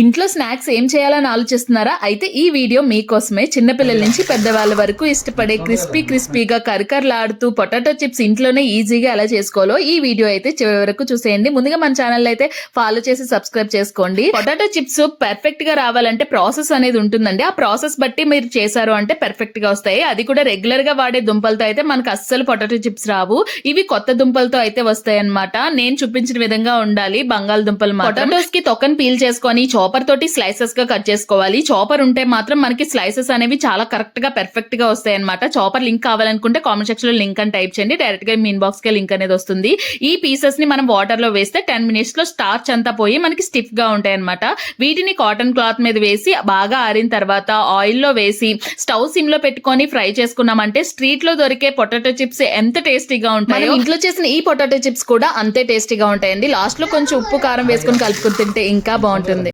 ఇంట్లో స్నాక్స్ ఏం చేయాలని ఆలోచిస్తున్నారా? అయితే ఈ వీడియో మీకోసమే చిన్నపిల్లల నుంచి పెద్దవాళ్ళ వరకు ఇష్టపడే క్రిస్పీ క్రిస్పీగా కరకరలాడుతూ పొటాటో చిప్స్ ఇంట్లోనే ఈజీగా ఎలా చేసుకోవాలో ఈ వీడియో అయితే చివరి వరకు చూసేయండి. ముందుగా మన ఛానల్ అయితే ఫాలో చేసి సబ్స్క్రైబ్ చేసుకోండి. పొటాటో చిప్స్ పర్ఫెక్ట్గా రావాలంటే ప్రాసెస్ అనేది ఉంటుందండి. ఆ ప్రాసెస్ బట్టి మీరు చేశారు అంటే పర్ఫెక్ట్గా వస్తాయి. అది కూడా రెగ్యులర్గా వాడే దుంపలతో అయితే మనకు అస్సలు పొటాటో చిప్స్ రావు. ఇవి కొత్త దుంపలతో అయితే వస్తాయి అనమాట నేను చూపించిన విధంగా ఉండాలి. బంగాళదుంపలు పొటాటోస్కి తొక్కని పీల్ చేసుకొని చాపర్ తోటి స్లైసెస్గా కట్ చేసుకోవాలి. చాపర్ ఉంటే మాత్రం మనకి స్లైసెస్ అనేవి చాలా కరెక్ట్గా పర్ఫెక్ట్గా వస్తాయి అనమాట చాపర్ లింక్ కావాలనుకుంటే కామెంట్ సెక్షన్లో లింక్ అని టైప్ చేయండి. డైరెక్ట్గా మీ ఇన్బాక్స్కి లింక్ అనేది వస్తుంది. ఈ పీసెస్ని మనం వాటర్లో వేస్తే టెన్ మినిట్స్లో స్టార్చ్ అంతా పోయి మనకి స్టిఫ్గా ఉంటాయి అనమాట వీటిని కాటన్ క్లాత్ మీద వేసి బాగా ఆరిన తర్వాత ఆయిల్లో వేసి స్టవ్ సిమ్లో పెట్టుకొని ఫ్రై చేసుకున్నామంటే స్ట్రీట్లో దొరికే పొటాటో చిప్స్ ఎంత టేస్టీగా ఉంటాయో. ఇంట్లో చేసిన ఈ పొటాటో చిప్స్ కూడా అంతే టేస్టీగా ఉంటాయండి. లాస్ట్లో కొంచెం ఉప్పు కారం వేసుకొని కలుపుకుని తింటే ఇంకా బాగుంటుంది.